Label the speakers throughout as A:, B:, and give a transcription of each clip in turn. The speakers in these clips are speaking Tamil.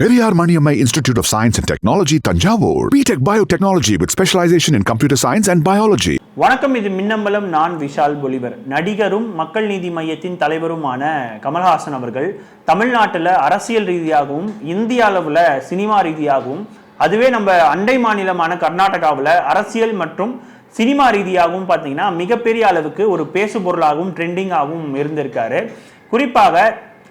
A: Periyar Maniammai Institute of Science and Technology Thanjavur B Tech biotechnology with specialisation in computer science and biology
B: வணக்கம் இது மின்னம்பலம் நான் விஷால் பொலிவர். நடிகரும் மக்கள் நீதி மையத்தின் தலைவருமான கமல்ஹாசன் அவர்கள் தமிழ்நாட்டில் அரசியல் ரீதியாகவும் இந்திய அளவில் சினிமா ரீதியாகவும் அதுவே நம்ம அண்டை மாநிலமான கர்நாடகாவில் அரசியல் மற்றும் சினிமா ரீதியாகவும் பார்த்தீங்கன்னா மிகப்பெரிய அளவுக்கு ஒரு பேசு பொருளாகவும் ட்ரெண்டிங்காகவும் இருந்திருக்காரு. குறிப்பாக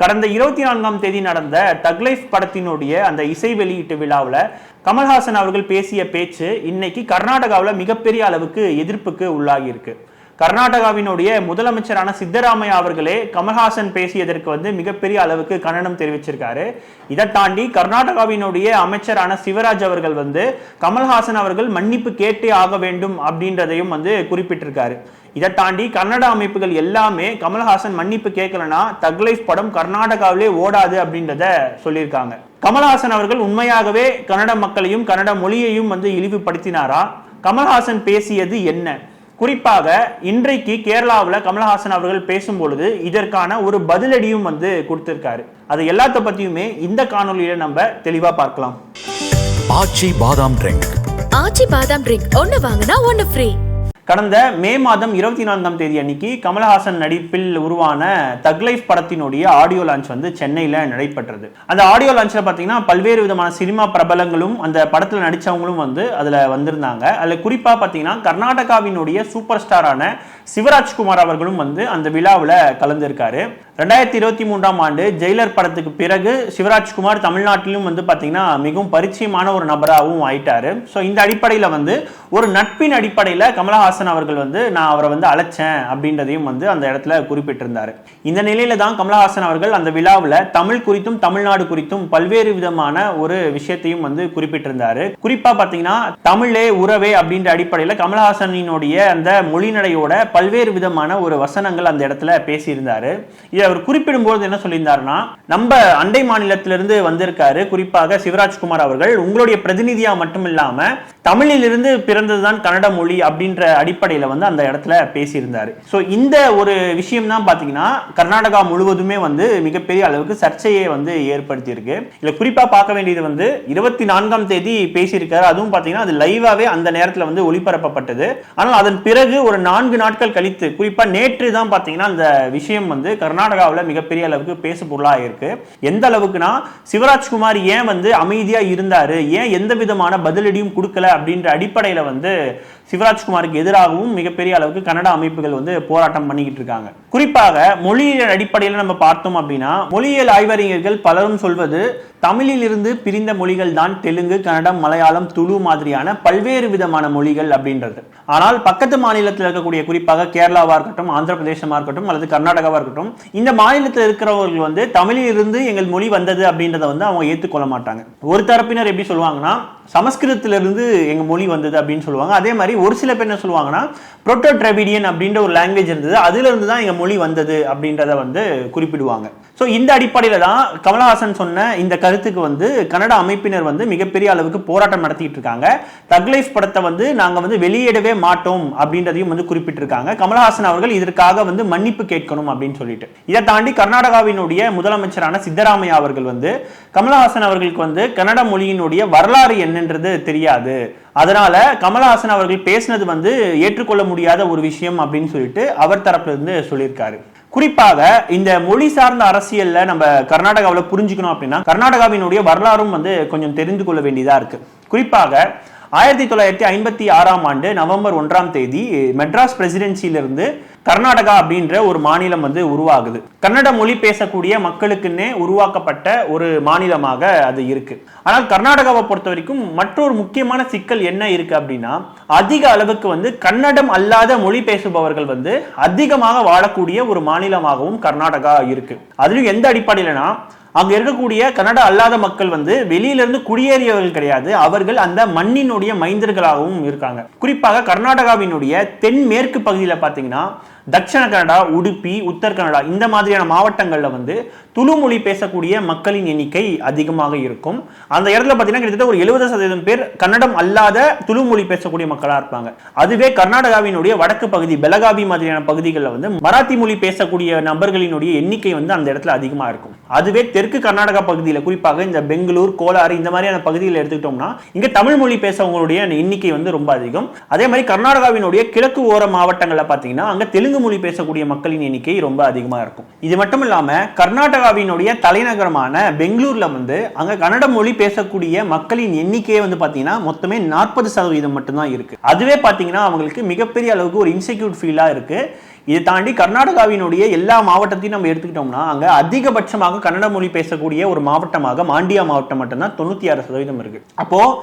B: கடந்த இருபத்தி நான்காம் தேதி நடந்த தக்லைஃப் படத்தினுடைய அந்த இசை வெளியீட்டு விழாவில் கமல்ஹாசன் அவர்கள் பேசிய பேச்சு இன்னைக்கு கர்நாடகாவில் மிகப்பெரிய அளவுக்கு எதிர்ப்புக்கு உள்ளாகியிருக்கு. கர்நாடகாவினுடைய முதலமைச்சரான சித்தராமையா அவர்களே கமல்ஹாசன் பேசியதற்கு வந்து மிகப்பெரிய அளவுக்கு கண்டனம் தெரிவிச்சிருக்காரு. இதை தாண்டி கர்நாடகாவினுடைய அமைச்சரான சிவராஜ் அவர்கள் வந்து கமல்ஹாசன் அவர்கள் மன்னிப்பு கேட்டே ஆக வேண்டும் அப்படின்றதையும் வந்து குறிப்பிட்டிருக்காரு. இதை தாண்டி கன்னட அமைப்புகள் எல்லாமே கமல்ஹாசன் மன்னிப்பு கேட்கலனா தக்லைஃப் படம் கர்நாடகாவிலே ஓடாது அப்படின்றத சொல்லியிருக்காங்க. கமல்ஹாசன் அவர்கள் உண்மையாகவே கன்னட மக்களையும் கன்னட மொழியையும் வந்து இழிவுபடுத்தினாரா? கமல்ஹாசன் பேசியது என்ன? குறிப்பாக இன்றைக்கு கேரளாவில் கமல்ஹாசன் அவர்கள் பேசும்பொழுது இதற்கான ஒரு பதிலடியும் வந்து கொடுத்திருக்காரு. அது எல்லாத்த பத்தியுமே இந்த காணொலியில நம்ம தெளிவா பார்க்கலாம்.
C: ஆச்சி பாதாம் ட்ரிங்க்
D: ஆச்சி பாதாம் ட்ரிங்க் ஒன்னு வாங்கினா ஒன்னு ஃப்ரீ
B: கடந்த மே மாதம் இருபத்தி நான்காம் தேதி அன்னைக்கு கமல்ஹாசன் நடிப்பில் உருவான தக்லைஃப் படத்தினுடைய ஆடியோ லான்ச் வந்து சென்னையில் நடைபெற்றது. அந்த ஆடியோ லான்ச்சில் பார்த்தீங்கன்னா பல்வேறு விதமான சினிமா பிரபலங்களும் அந்த படத்தில் நடித்தவங்களும் வந்து அதில் வந்திருந்தாங்க. அதில் குறிப்பாக பார்த்தீங்கன்னா கர்நாடகாவினுடைய சூப்பர் ஸ்டாரான சிவராஜ்குமார் அவர்களும் வந்து அந்த விழாவில் கலந்திருக்காரு. ரெண்டாயிரத்தி இருபத்தி மூன்றாம் ஆண்டு ஜெயிலர் படத்துக்கு பிறகு சிவராஜ்குமார் தமிழ்நாட்டிலும் வந்து பார்த்தீங்கன்னா மிகவும் பரிச்சயமான ஒரு நபராகவும் ஆயிட்டாரு. ஸோ இந்த அடிப்படையில் வந்து ஒரு நட்பின் அடிப்படையில் கமலஹாசன் அவர்கள் வந்து நான் அவரை வந்து அழைச்சேன் அப்படின்றதையும் வந்து அந்த இடத்துல குறிப்பிட்டிருந்தார். இந்த நிலையில தான் கமலஹாசன் அவர்கள் அந்த விழாவில் தமிழ் குறித்தும் தமிழ்நாடு குறித்தும் பல்வேறு விதமான ஒரு விஷயத்தையும் வந்து குறிப்பிட்டிருந்தாரு. குறிப்பா பார்த்தீங்கன்னா தமிழே உறவே அப்படின்ற அடிப்படையில் கமலஹாசனினுடைய அந்த மொழிநடையோட பல்வேறு விதமான ஒரு வசனங்கள் அந்த இடத்துல பேசியிருந்தாரு. இதை அவர் குறிப்பிடும்போது என்ன சொல்லியிருந்தாருன்னா நம்ம அண்டை மாநிலத்திலிருந்து வந்திருக்காரு குறிப்பாக சிவராஜ்குமார் அவர்கள். உங்களுடைய பிரதிநிதியா மட்டும் இல்லாம தமிழிலிருந்து பிறந்ததுதான் கன்னட மொழி அப்படின்ற அடிப்படையில வந்து அந்த இடத்துல பேசியிருந்தாரு. ஸோ இந்த ஒரு விஷயம் தான் பாத்தீங்கன்னா கர்நாடகா முழுவதுமே வந்து மிகப்பெரிய அளவுக்கு சர்ச்சையை வந்து ஏற்படுத்தியிருக்கு. இதில் குறிப்பா பார்க்க வேண்டியது வந்து இருபத்தி நான்காம் தேதி பேசியிருக்காரு. அதுவும் பாத்தீங்கன்னா அது லைவாவே அந்த நேரத்துல வந்து ஒளிபரப்பப்பட்டது. ஆனால் அதன் பிறகு ஒரு நான்கு நாட்கள் கழித்து குறிப்பா நேற்று தான் பாத்தீங்கன்னா அந்த விஷயம் வந்து கர்நாடகாவில் மிகப்பெரிய அளவுக்கு பேசு பொருளாக இருக்கு எந்த அளவுக்குனா சிவராஜ்குமார் ஏன் வந்து அமைதியா இருந்தாரு? ஏன் எந்த விதமான பதிலடியும் கொடுக்கல? அப்படின்ற அடிப்படையில் வந்து சிவராஜ்குமாருக்கு எதிராகவும் மிகப்பெரிய அளவுக்கு கன்னட அமைப்புகள் வந்து போராட்டம் பண்ணிக்கிட்டு இருக்காங்க. குறிப்பாக மொழியியல் அடிப்படையில் நம்ம பார்த்தோம் அப்படின்னா மொழியியல் ஆய்வறிஞர்கள் பலரும் சொல்வது தமிழில் இருந்து பிரிந்த மொழிகள் தான் தெலுங்கு கன்னடம் மலையாளம் துளு மாதிரியான பல்வேறு விதமான மொழிகள் அப்படின்றது. ஆனால் பக்கத்து மாநிலத்தில் இருக்கக்கூடிய குறிப்பாக கேரளாவாக இருக்கட்டும் ஆந்திர பிரதேசமாக இருக்கட்டும் அல்லது கர்நாடகாவாக இருக்கட்டும் இந்த மாநிலத்தில் இருக்கிறவர்கள் வந்து தமிழில் இருந்து எங்கள் மொழி வந்தது அப்படின்றத வந்து அவங்க ஏற்றுக்கொள்ள மாட்டாங்க. ஒரு தரப்பினர் எப்படி சொல்லுவாங்கன்னா சமஸ்கிருதத்திலிருந்து எங்கள் மொழி வந்தது அப்படின்னு சொல்லுவாங்க. அதே மாதிரி ஒரு சில பேர் என்ன சொல்லுவாங்கன்னா புரோட்டோ டிராவிடியன் அப்படின்ற ஒரு லாங்குவேஜ் இருந்தது அதுல இருந்து தான் எங்க மொழி வந்தது அப்படின்றத வந்து குறிப்பிடுவாங்க. ஸோ இந்த அடிப்படையில தான் கமலஹாசன் சொன்ன இந்த கருத்துக்கு வந்து கன்னட அமைப்பினர் வந்து மிகப்பெரிய அளவுக்கு போராட்டம் நடத்திட்டு இருக்காங்க. தக்லைஃப் படத்தை வந்து நாங்க வந்து வெளியிடவே மாட்டோம் அப்படின்றதையும் வந்து குறிப்பிட்டிருக்காங்க. கமலஹாசன் அவர்கள் இதற்காக வந்து மன்னிப்பு கேட்கணும் அப்படின்னு சொல்லிட்டு. இதை தாண்டி கர்நாடகாவினுடைய முதலமைச்சரான சித்தராமையா அவர்கள் வந்து கமலஹாசன் அவர்களுக்கு வந்து கன்னட மொழியினுடைய வரலாறு என்னன்றது தெரியாது அதனால கமலஹாசன் அவர்கள் பேசினது வந்து ஏற்றுக்கொள்ள முடியாத ஒரு விஷயம் அப்படின்னு சொல்லிட்டு அவர் தரப்புல இருந்து சொல்லியிருக்காரு. குறிப்பாக இந்த மொழி சார்ந்த அரசியல்ல நம்ம கர்நாடகாவில் புரிஞ்சுக்கணும் அப்படின்னா கர்நாடகாவினுடைய வரலாறும் வந்து கொஞ்சம் தெரிந்து கொள்ள வேண்டியதா இருக்கு. குறிப்பாக ஆயிரத்தி தொள்ளாயிரத்தி ஐம்பத்தி ஆறாம் ஆண்டு நவம்பர் ஒன்றாம் தேதி மெட்ராஸ் பிரசிடென்சியிலிருந்து கர்நாடகா அப்படின்ற ஒரு மாநிலம் வந்து உருவாகுது. கன்னட மொழி பேசக்கூடிய மக்களுக்குன்னே உருவாக்கப்பட்ட ஒரு மாநிலமாக அது இருக்கு. ஆனால் கர்நாடகாவை பொறுத்த வரைக்கும் மற்றொரு முக்கியமான சிக்கல் என்ன இருக்கு அப்படின்னா அதிக அளவுக்கு வந்து கன்னடம் அல்லாத மொழி பேசுபவர்கள் வந்து அதிகமாக வாழக்கூடிய ஒரு மாநிலமாகவும் கர்நாடகா இருக்கு. அதுலயும் எந்த அடிப்படையிலனா அங்கே இருக்கக்கூடிய கன்னட அல்லாத மக்கள் வந்து வெளியிலிருந்து குடியேறியவர்கள் கிடையாது. அவர்கள் அந்த மண்ணினுடைய மைந்தர்களாகவும் இருக்காங்க. குறிப்பாக கர்நாடகாவினுடைய தென்மேற்கு பகுதியில் பார்த்தீங்கன்னா தட்சிண கன்னடா உடுப்பி உத்தர கன்னடா இந்த மாதிரியான மாவட்டங்களில் வந்து துளு மொழி பேசக்கூடிய மக்களின் எண்ணிக்கை அதிகமாக இருக்கும். அந்த இடத்துல பார்த்தீங்கன்னா கிட்டத்தட்ட ஒரு எழுபது சதவீதம் பேர் கன்னடம் அல்லாத துளு மொழி பேசக்கூடிய மக்களாக இருப்பாங்க. அதுவே கர்நாடகாவினுடைய வடக்கு பகுதி பெலகாவி மாதிரியான பகுதிகளில் வந்து மராத்தி மொழி பேசக்கூடிய நபர்களினுடைய எண்ணிக்கை வந்து அந்த இடத்துல அதிகமாக இருக்கும். அதுவே தெற்கு கர்நாடகா பகுதியில் குறிப்பாக இந்த பெங்களூர் கோலாறு இந்த மாதிரியான பகுதியில் எடுத்துக்கிட்டோம்னா இங்க தமிழ் மொழி பேசவங்களுடைய எண்ணிக்கை வந்து ரொம்ப அதிகம். அதே மாதிரி கர்நாடகாவினுடைய கிழக்கு ஓர மாவட்டங்களில் பார்த்தீங்கன்னா அங்கே தெலுங்கு மொழி பேசக்கூடிய மக்களின் எண்ணிக்கை ரொம்ப அதிகமாக இருக்கும். இது மட்டும் இல்லாமல் கர்நாடகாவினுடைய தலைநகரமான பெங்களூரில் வந்து அங்கே கன்னட மொழி பேசக்கூடிய மக்களின் எண்ணிக்கையே வந்து பார்த்தீங்கன்னா மொத்தமே நாற்பது சதவீதம் மட்டும்தான் இருக்குது அதுவே பார்த்தீங்கன்னா அவங்களுக்கு மிகப்பெரிய அளவுக்கு ஒரு இன்செக்யூர் ஃபீலாக இருக்குது இதை தாண்டி கர்நாடகாவினுடைய எல்லா மாவட்டத்தையும் நம்ம எடுத்துக்கிட்டோம்னா அங்கே அதிகபட்சமாக கன்னட மொழி பேசக்கூடிய ஒரு மாவட்டமாக மாண்டியா மாவட்டம் மட்டும்தான் தொண்ணூற்றி ஆறு சதவீதம் இருக்குது அப்போது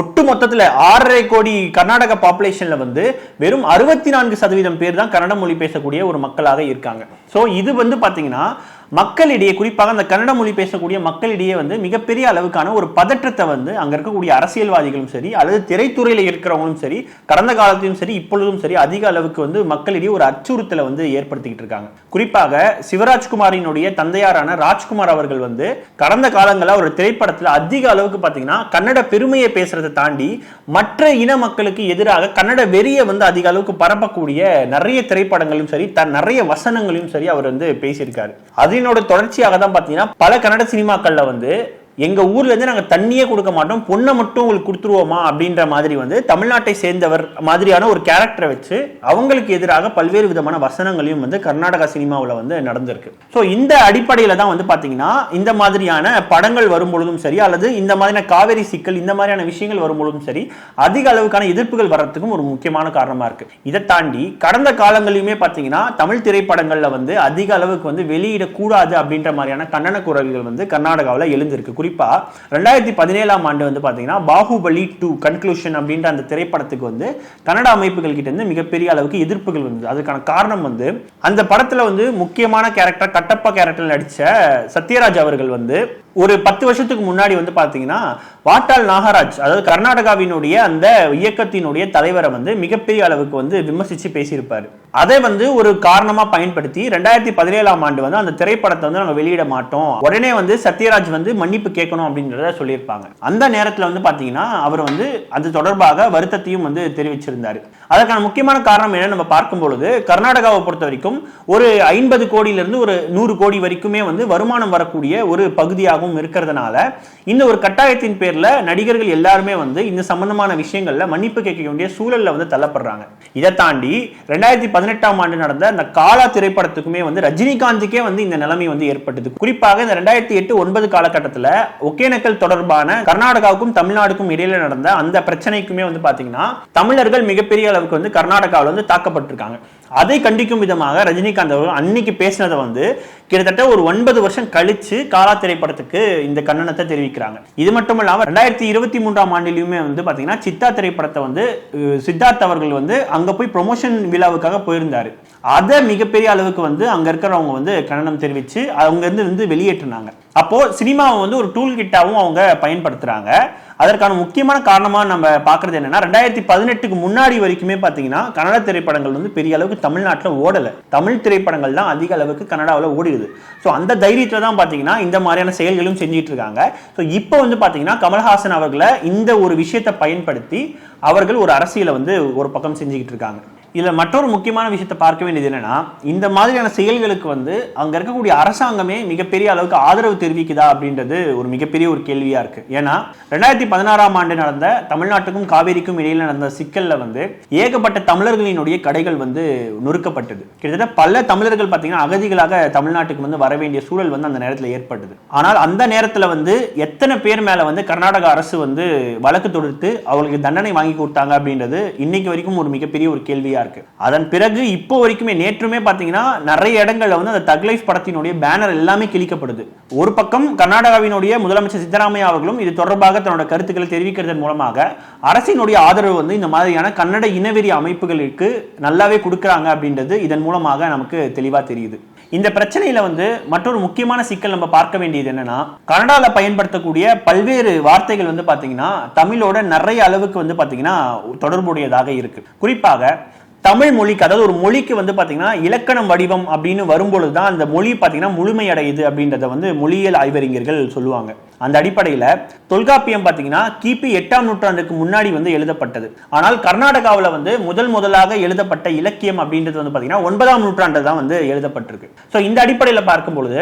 B: ஒட்டு மொத்தத்தில் ஆறரை கோடி கர்நாடக பாப்புலேஷனில் வந்து வெறும் அறுபத்தி நான்கு சதவீதம் பேர் தான் கன்னட மொழி பேசக்கூடிய ஒரு மக்களாக இருக்காங்க. ஸோ இது வந்து பார்த்தீங்கன்னா மக்களிடையே குறிப்பாக அந்த கன்னட மொழி பேசக்கூடிய மக்களிடையே வந்து மிகப்பெரிய அளவுக்கான ஒரு பதற்றத்தை வந்து அங்க இருக்கக்கூடிய அரசியல்வாதிகளும் சரி அல்லது திரைத்துறையில இருக்கிறவங்களும் சரி கடந்த காலத்திலும் சரி இப்பொழுதும் சரி அதிக அளவுக்கு வந்து மக்களிடையே ஒரு அச்சுறுத்தலை வந்து ஏற்படுத்திக்கிட்டு இருக்காங்க. குறிப்பாக சிவராஜ்குமாரினுடைய தந்தையாரான ராஜ்குமார் அவர்கள் வந்து கடந்த காலங்களில் ஒரு திரைப்படத்தில் அதிக அளவுக்கு பார்த்தீங்கன்னா கன்னட பெருமையை பேசுறதை தாண்டி மற்ற இன மக்களுக்கு எதிராக கன்னட வெறியை வந்து அதிக அளவுக்கு பரப்பக்கூடிய நிறைய திரைப்படங்களும் சரி தன் நிறைய வசனங்களையும் சரி அவர் வந்து பேசியிருக்காரு. அது அதனோட தொடர்ச்சியாக தான் பார்த்தீங்கன்னா பல கன்னட சினிமாக்கள்ல வந்து எங்கள் ஊர்லேருந்து நாங்கள் தண்ணியே கொடுக்க மாட்டோம் பொண்ணை மட்டும் உங்களுக்கு கொடுத்துருவோமா அப்படின்ற மாதிரி வந்து தமிழ்நாட்டை சேர்ந்தவர் மாதிரியான ஒரு கேரக்டரை வச்சு அவங்களுக்கு எதிராக பல்வேறு விதமான வசனங்களையும் வந்து கர்நாடகா சினிமாவில் வந்து நடந்திருக்கு. ஸோ இந்த அடிப்படையில தான் வந்து பார்த்தீங்கன்னா இந்த மாதிரியான படங்கள் வரும்பொழுதும் சரி அல்லது இந்த மாதிரியான காவேரி சிக்கல் இந்த மாதிரியான விஷயங்கள் வரும்பொழுதும் சரி அதிக அளவுக்கான எதிர்ப்புகள் வர்றதுக்கும் ஒரு முக்கியமான காரணமா இருக்கு. இதை தாண்டி கடந்த காலங்களிலுமே பார்த்தீங்கன்னா தமிழ் திரைப்படங்களில் வந்து அதிக அளவுக்கு வந்து வெளியிடக்கூடாது அப்படின்ற மாதிரியான கண்டன குரல்கள் வந்து கர்நாடகாவில் எழுந்திருக்கு. குறிப்பாக ரெண்டாயிரத்தி பதினேழாம் ஆண்டு வந்து பார்த்தீங்கன்னா பாகுபலி டூ கன்க்ளூஷன் அப்படின்ற அந்த திரைப்படத்துக்கு வந்து கன்னட அமைப்புகள் கிட்ட இருந்து மிகப்பெரிய அளவுக்கு எதிர்ப்புகள் வந்தது. அதுக்கான காரணம் வந்து அந்த படத்தில் வந்து முக்கியமான கேரக்டர் கட்டப்பா கேரக்டர் நடித்த சத்யராஜ் அவர்கள் வந்து ஒரு பத்து வருஷத்துக்கு முன்னாடி வந்து பார்த்தீங்கன்னா வாட்டால் நாகராஜ் அதாவது கர்நாடகாவினுடைய அந்த இயக்கத்தினுடைய தலைவரை வந்து மிகப்பெரிய அளவுக்கு வந்து விமர்சித்து பேசியிருப்பார். அதை வந்து ஒரு காரணமாக பயன்படுத்தி ரெண்டாயிரத்தி பதினேழாம் ஆண்டு வந்து அந்த திரைப்படத்தை வந்து நாங்கள் வெளியிட மாட்டோம். உடனே வந்து சத்யராஜ் வந்து மன்னிப்பு கேட்கணும் அப்படின்றத சொல்லியிருப்பாங்க. அந்த நேரத்தில் வந்து பார்த்தீங்கன்னா அவர் வந்து அது தொடர்பாக வருத்தத்தையும் வந்து தெரிவிச்சிருந்தாரு. அதற்கான முக்கியமான காரணம் என்ன நம்ம பார்க்கும் பொழுது கர்நாடகாவை பொறுத்த வரைக்கும் ஒரு ஐம்பது கோடியிலிருந்து ஒரு நூறு கோடி வரைக்குமே வந்து வருமானம் வரக்கூடிய ஒரு பகுதியாகவும் இருக்கிறதுனால இந்த ஒரு கட்டாயத்தின் பேர்ல நடிகர்கள் எல்லாருமே வந்து இந்த சம்பந்தமான விஷயங்களில் மன்னிப்பு கேட்க வேண்டிய சூழல்ல வந்து தள்ளப்படுறாங்க. இதை தாண்டி ரெண்டாயிரத்தி பதினெட்டாம் ஆண்டு நடந்த அந்த காலா திரைப்படத்துக்குமே வந்து ரஜினிகாந்துக்கே வந்து இந்த நிலைமை வந்து ஏற்பட்டது. குறிப்பாக இந்த ரெண்டாயிரத்தி எட்டு ஒன்பது காலகட்டத்தில் ஒகேனக்கல் தொடர்பான கர்நாடகாவுக்கும் தமிழ்நாடுக்கும் இடையில நடந்த அந்த பிரச்சனைக்குமே வந்து பாத்தீங்கன்னா தமிழர்கள் மிகப்பெரிய அளவுக்கு வந்து கர்நாடகாவில் வந்து தாக்கப்பட்டிருக்காங்க. அதை கண்டிக்கும் விதமாக ரஜினிகாந்த் அவர்கள் அன்னைக்கு பேசினதை வந்து கிட்டத்தட்ட ஒரு ஒன்பது வருஷம் கழிச்சு காலா திரைப்படத்துக்கு இந்த கண்டனத்தை தெரிவிக்கிறாங்க. இது மட்டும் இல்லாமல் ரெண்டாயிரத்தி இருபத்தி மூன்றாம் ஆண்டிலுமே வந்து பார்த்தீங்கன்னா சித்தா திரைப்படத்தை வந்து சித்தார்த் அவர்கள் வந்து அங்கே போய் ப்ரொமோஷன் விழாவுக்காக போயிருந்தார். அதை மிகப்பெரிய அளவுக்கு வந்து அங்கே இருக்கிறவங்க வந்து கண்டனம் தெரிவித்து அவங்க இருந்து வந்து வெளியேற்றினாங்க. அப்போ சினிமாவை வந்து ஒரு டூல் கிட்டாவும் அவங்க பயன்படுத்துறாங்க. அதற்கான முக்கியமான காரணமாக நம்ம பார்க்குறது என்னென்னா ரெண்டாயிரத்தி பதினெட்டுக்கு முன்னாடி வரைக்குமே பார்த்தீங்கன்னா கன்னட திரைப்படங்கள் வந்து பெரிய அளவுக்கு தமிழ்நாட்டில் ஓடலை. தமிழ் திரைப்படங்கள் தான் அதிக அளவுக்கு கனடாவில் ஓடி இருக்குது ஸோ அந்த தைரியத்தில் தான் பாத்தீங்கன்னா இந்த மாதிரியான செயல்களும் செஞ்சிட்டு இருக்காங்க ஸோ இப்போ வந்து பாத்தீங்கன்னா கமல்ஹாசன் அவர்களை இந்த ஒரு விஷயத்தை பயன்படுத்தி அவர்கள் ஒரு அரசியலை வந்து ஒரு பக்கம் செஞ்சுக்கிட்டு இருக்காங்க இதில் மற்றொரு முக்கியமான விஷயத்தை பார்க்க வேண்டியது என்னென்னா இந்த மாதிரியான செயல்களுக்கு வந்து அங்கே இருக்கக்கூடிய அரசாங்கமே மிகப்பெரிய அளவுக்கு ஆதரவு தெரிவிக்குதா அப்படின்றது ஒரு மிகப்பெரிய ஒரு கேள்வியாக இருக்குது ஏன்னா ரெண்டாயிரத்தி பதினாறாம் ஆண்டு நடந்த தமிழ்நாட்டுக்கும் காவேரிக்கும் இடையில் நடந்த சிக்கலில் வந்து ஏகப்பட்ட தமிழர்களினுடைய கடைகள் வந்து நொறுக்கப்பட்டது. கிட்டத்தட்ட பல தமிழர்கள் பார்த்தீங்கன்னா அகதிகளாக தமிழ்நாட்டுக்கு வந்து வர வேண்டிய சூழல் வந்து அந்த நேரத்தில் ஏற்பட்டது. ஆனால் அந்த நேரத்தில் வந்து எத்தனை பேர் மேலே வந்து கர்நாடக அரசு வந்து வழக்கு தொடுத்து அவங்களுக்கு தண்டனை வாங்கி கொடுத்தாங்க அப்படின்றது இன்னைக்கு வரைக்கும் ஒரு மிகப்பெரிய ஒரு கேள்வியாக இருக்கு. அதன் பிறகு இப்போ வரைக்குமே நேற்றுமே பார்த்தீங்கன்னா நிறைய இடங்கள்ல வந்து அந்த தக்லைஃப் படத்தினுடைய பேனர் எல்லாமே கிழிக்கப்படுது. ஒரு பக்கம் கர்நாடகாவினுடைய முதலமைச்சர் சித்தராமையா அவர்களும் இது தொடர்பாக தன்னோட கருத்துக்களை தெரிவிக்கிறதன் மூலமாக அரசினுடைய ஆதரவு வந்து இந்த மாதிரியான கன்னட இனவெறி அமைப்புகளுக்கு நல்லாவே கொடுக்குறாங்க அப்படின்றது இதன் மூலமாக நமக்கு தெளிவா தெரியுது. இந்த பிரச்சனையில வந்து மற்றொரு முக்கியமான சிக்கல் நம்ம பார்க்க வேண்டியது என்னன்னா கனடாவில் பயன்படுத்தக்கூடிய பல்வேறு வார்த்தைகள் வந்து பாத்தீங்கன்னா தமிழோட நிறைய அளவுக்கு வந்து பாத்தீங்கன்னா தொடர்புடையதாக இருக்கு. குறிப்பாக தமிழ் மொழிக்கு அதாவது ஒரு மொழிக்கு வந்து பாத்தீங்கன்னா இலக்கணம் வடிவம் அப்படின்னு வரும்பொழுது தான் அந்த மொழி பாத்தீங்கன்னா முழுமையடையுது அப்படின்றத வந்து மொழியியல் ஆய்வறிஞர்கள் சொல்லுவாங்க. அந்த அடிப்படையில் தொல்காப்பியம் பார்த்தீங்கன்னா கிபி எட்டாம் நூற்றாண்டுக்கு முன்னாடி வந்து எழுதப்பட்டது. ஆனால் கர்நாடகாவில் வந்து முதல் முதலாக எழுதப்பட்ட இலக்கியம் அப்படின்றது வந்து பார்த்தீங்கன்னா ஒன்பதாம் நூற்றாண்டு தான் வந்து எழுதப்பட்டிருக்கு. ஸோ இந்த அடிப்படையில் பார்க்கும் பொழுது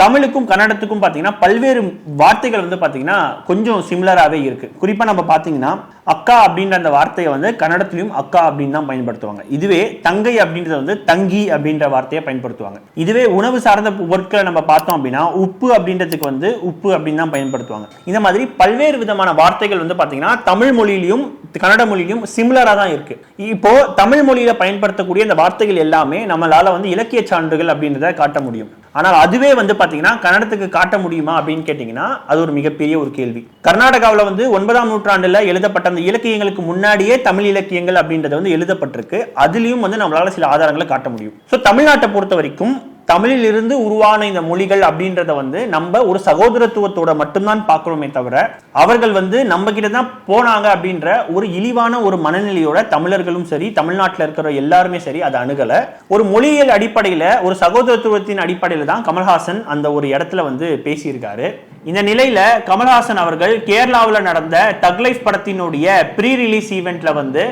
B: தமிழுக்கும் கன்னடத்துக்கும் பார்த்தீங்கன்னா பல்வேறு வார்த்தைகள் வந்து பார்த்தீங்கன்னா கொஞ்சம் சிமிலராகவே இருக்கு. குறிப்பாக நம்ம பார்த்தீங்கன்னா அக்கா அப்படின்ற அந்த வார்த்தையை வந்து கன்னடத்திலையும் அக்கா அப்படின்னு தான் பயன்படுத்துவாங்க. இதுவே தங்கை அப்படின்றத வந்து தங்கி அப்படின்ற வார்த்தையை பயன்படுத்துவாங்க. இதுவே உணவு சார்ந்த பொருட்களை நம்ம பார்த்தோம் அப்படின்னா உப்பு அப்படின்றதுக்கு வந்து உப்பு அப்படின்னு தான் பயன்படுத்துவாங்க. இந்த மாதிரி பல்வேறு விதமான வார்த்தைகள் வந்து பார்த்தீங்கன்னா தமிழ் மொழியிலையும் கன்னட மொழியிலும் சிமிலராக தான் இருக்கு. இப்போ தமிழ் மொழியில பயன்படுத்தக்கூடிய இந்த வார்த்தைகள் எல்லாமே நம்மளால வந்து இலக்கிய சான்றுகள் அப்படின்றத காட்ட முடியும். ஆனால் அதுவே வந்து பாத்தீங்கன்னா கன்னடத்துக்கு காட்ட முடியுமா அப்படின்னு கேட்டிங்கன்னா அது ஒரு மிகப்பெரிய ஒரு கேள்வி. கர்நாடகாவில் வந்து ஒன்பதாம் நூற்றாண்டில் எழுதப்பட்ட அந்த இலக்கியங்களுக்கு முன்னாடியே தமிழ் இலக்கியங்கள் அப்படின்றது வந்து எழுதப்பட்டிருக்கு. அதுலயும் வந்து நம்மளால சில ஆதாரங்களை காட்ட முடியும். ஸோ தமிழ்நாட்டை பொறுத்த வரைக்கும் தமிழிலிருந்து உருவான இந்த மொழிகள் அப்படின்றத வந்து நம்ம ஒரு சகோதரத்துவத்தோட மட்டும்தான் பார்க்குறோமே தவிர அவர்கள் வந்து நம்ம கிட்ட தான் போனாங்க அப்படின்ற ஒரு இழிவான ஒரு மனநிலையோட தமிழர்களும் சரி தமிழ்நாட்டில் இருக்கிற எல்லாருமே சரி அதை அணுகல. ஒரு மொழியியல் அடிப்படையில் ஒரு சகோதரத்துவத்தின் அடிப்படையில் தான் கமல்ஹாசன் அந்த ஒரு இடத்துல வந்து பேசியிருக்காரு. இந்த நிலையில கமல்ஹாசன் அவர்கள் கேரளாவில் நடந்த தக்லைஃப் படத்தினுடைய ப்ரீ ரிலீஸ் ஈவெண்ட்ல வந்து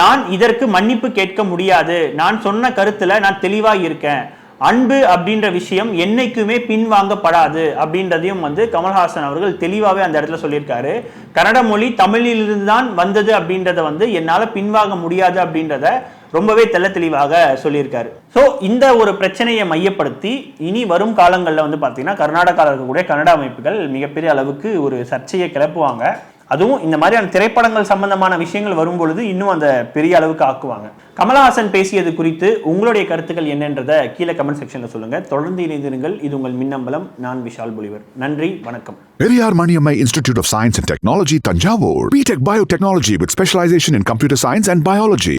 B: நான் இதற்கு மன்னிப்பு கேட்க முடியாது. நான் சொன்ன கருத்துல நான் தெளிவாக இருக்கேன். அன்பு அப்படின்ற விஷயம் என்னைக்குமே பின்வாங்கப்படாது அப்படின்றதையும் வந்து கமல்ஹாசன் அவர்கள் தெளிவாகவே அந்த இடத்துல சொல்லியிருக்காரு. கன்னட மொழி தமிழிலிருந்து தான் வந்தது அப்படின்றத வந்து என்னால் பின்வாங்க முடியாது அப்படின்றத ரொம்பவே தெள்ள தெளிவாக சொல்லியிருக்காரு. ஸோ இந்த ஒரு பிரச்சனையை மையப்படுத்தி இனி வரும் காலங்களில் வந்து பார்த்தீங்கன்னா கர்நாடகாவில் இருக்கக்கூடிய கன்னட அமைப்புகள் மிகப்பெரிய அளவுக்கு ஒரு சர்ச்சையை கிளப்புவாங்க. அதுவும் இந்த மாதிரியான திரைப்படங்கள் சம்பந்தமான விஷயங்கள் வரும்பொழுது இன்னும் அந்த பெரிய அளவுக்கு ஆக்குவாங்க. கமலஹாசன் பேசியது குறித்து உங்களுடைய கருத்துக்கள் என்னன்றதை கீழே கமெண்ட் செக்ஷன்ல சொல்லுங்க. தொடர்ந்து இணைந்திருங்கள். இது உங்கள் மின்னம்பலம். நான் விஷால் பொலிவர். நன்றி. வணக்கம்.
A: Periyar Maniammai Institute of Science and Technology, Tanjavur. BTech Biotechnology with specialization in computer science and biology.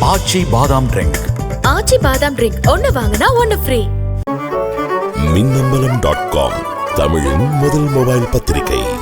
C: Aachi Badam drink
D: Aachi Badam drink ஒன்னு வாங்கினா ஒன்னு ஃப்ரீ
E: மின்னம்பலம் டாட் காம் தமிழின் முதல் மொபைல் பத்திரிகை.